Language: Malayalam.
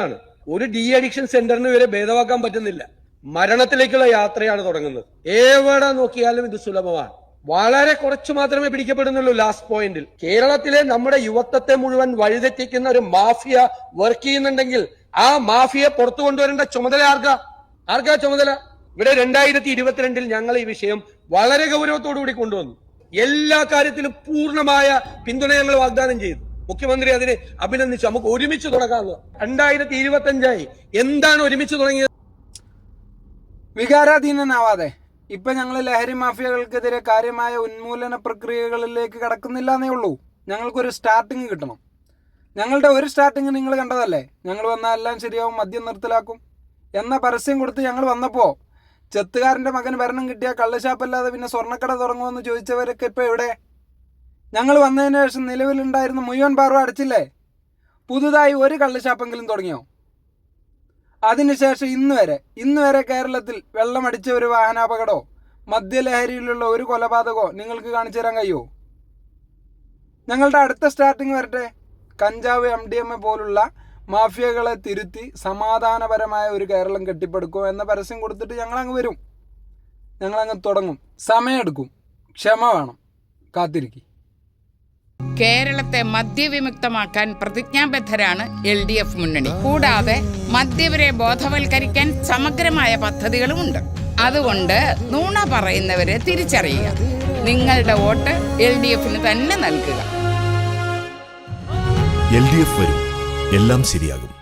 ആണ്. ഒരു ഡി അഡിക്ഷൻ സെന്ററിന് വരെ ഭേദമാക്കാൻ പറ്റുന്നില്ല. മരണത്തിലേക്കുള്ള യാത്രയാണ് തുടങ്ങുന്നത്. ഏവടെ നോക്കിയാലും ഇത് സുലഭമാണ്. വളരെ കുറച്ചു മാത്രമേ പിടിക്കപ്പെടുന്നുള്ളൂ ലാസ്റ്റ് പോയിന്റിൽ കേരളത്തിലെ നമ്മുടെ യുവത്വത്തെ മുഴുവൻ വഴിതെറ്റിക്കുന്ന ഒരു മാഫിയ വർക്ക് ചെയ്യുന്നുണ്ടെങ്കിൽ ആ മാഫിയ പുറത്തു കൊണ്ടുവരേണ്ട ചുമതല ആർക്കാ? ആർക്കാ ചുമതല? ഇവിടെ രണ്ടായിരത്തി ഇരുപത്തിരണ്ടിൽ ഞങ്ങൾ ഈ വിഷയം വളരെ ഗൗരവത്തോടു കൂടി കൊണ്ടുവന്നു. എല്ലാ കാര്യത്തിലും പൂർണമായ പിന്തുണ ഞങ്ങൾ വാഗ്ദാനം ചെയ്തു. മുഖ്യമന്ത്രി അതിനെ അഭിനന്ദിച്ചു. നമുക്ക് ഒരുമിച്ച് തുടങ്ങാമെന്ന് രണ്ടായിരത്തി ഇരുപത്തി അഞ്ചായി എന്താണ് ഒരുമിച്ച് തുടങ്ങിയത്? വികാരാധീനനാവാതെ ഇപ്പൊ ഞങ്ങൾ ലഹരി മാഫിയകൾക്കെതിരെ കാര്യമായ ഉന്മൂലന പ്രക്രിയകളിലേക്ക് കടക്കുന്നില്ല എന്നേ ഉള്ളൂ. ഞങ്ങൾക്കൊരു സ്റ്റാർട്ടിങ് കിട്ടണം. ഞങ്ങളുടെ ഒരു സ്റ്റാർട്ടിങ് നിങ്ങൾ കണ്ടതല്ലേ? ഞങ്ങൾ വന്നാൽ എല്ലാം ശരിയാവും മദ്യം നിർത്തലാക്കും എന്ന പരസ്യം കൊടുത്ത് ഞങ്ങൾ വന്നപ്പോൾ ചെത്തുകാരന്റെ മകൻ ഭരണം കിട്ടിയ കള്ളുഷാപ്പല്ലാതെ പിന്നെ സ്വർണക്കട തുടങ്ങുമെന്ന് ചോദിച്ചവരൊക്കെ ഇപ്പോൾ എവിടെ? ഞങ്ങൾ വന്നതിന് ശേഷം നിലവിലുണ്ടായിരുന്ന മുഴുവൻ പാറും അടച്ചില്ലേ? പുതുതായി ഒരു കള്ളുഷാപ്പെങ്കിലും തുടങ്ങിയോ? അതിനുശേഷം ഇന്ന് വരെ ഇന്ന് വരെ കേരളത്തിൽ വെള്ളമടിച്ച ഒരു വാഹനാപകടമോ മദ്യലഹരിയിലുള്ള ഒരു കൊലപാതകമോ നിങ്ങൾക്ക് കാണിച്ചു തരാൻ കഴിയുമോ ഞങ്ങളുടെ അടുത്ത സ്റ്റാർട്ടിങ് വരട്ടെ. കഞ്ചാവ് എം ഡി എം എ പോലുള്ള മാഫിയകളെ തിരുത്തി സമാധാനപരമായ ഒരു കേരളം കെട്ടിപ്പടുക്കും എന്ന പരസ്യം കൊടുത്തിട്ട് ഞങ്ങളങ്ങ് വരും. ഞങ്ങളങ്ങ് തുടങ്ങും. സമയമെടുക്കും. ക്ഷമ വേണം. കാത്തിരിക്കും. കേരളത്തെ മദ്യവിമുക്തമാക്കാൻ പ്രതിജ്ഞാബദ്ധരാണ് എൽ ഡി എഫ് മുന്നണി. കൂടാതെ മദ്യവരെ ബോധവൽക്കരിക്കാൻ സമഗ്രമായ പദ്ധതികളും ഉണ്ട് അതുകൊണ്ട് നുണ പറയുന്നവരെ തിരിച്ചറിയുക. നിങ്ങളുടെ വോട്ട് എൽ ഡി എഫിന് തന്നെ നൽകുക. എൽ ഡി എഫ് വരും. എല്ലാം ശരിയാകും.